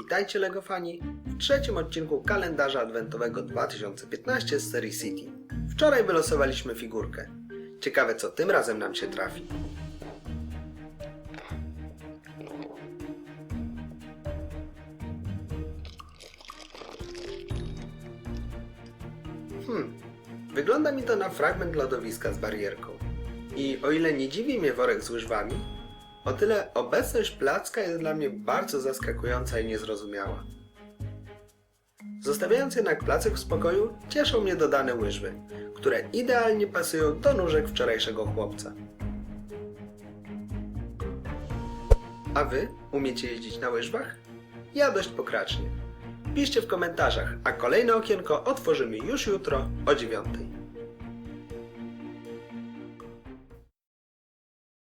Witajcie Lego Fani w trzecim odcinku kalendarza adwentowego 2015 z serii City. Wczoraj wylosowaliśmy figurkę. Ciekawe co tym razem nam się trafi. Hmm, wygląda mi to na fragment lodowiska z barierką. I o ile nie dziwi mnie worek z łyżwami, o tyle obecność placka jest dla mnie bardzo zaskakująca i niezrozumiała. Zostawiając jednak placek w spokoju, cieszą mnie dodane łyżwy, które idealnie pasują do nóżek wczorajszego chłopca. A wy umiecie jeździć na łyżwach? Ja dość pokracznie. Piszcie w komentarzach, a kolejne okienko otworzymy już jutro o dziewiątej.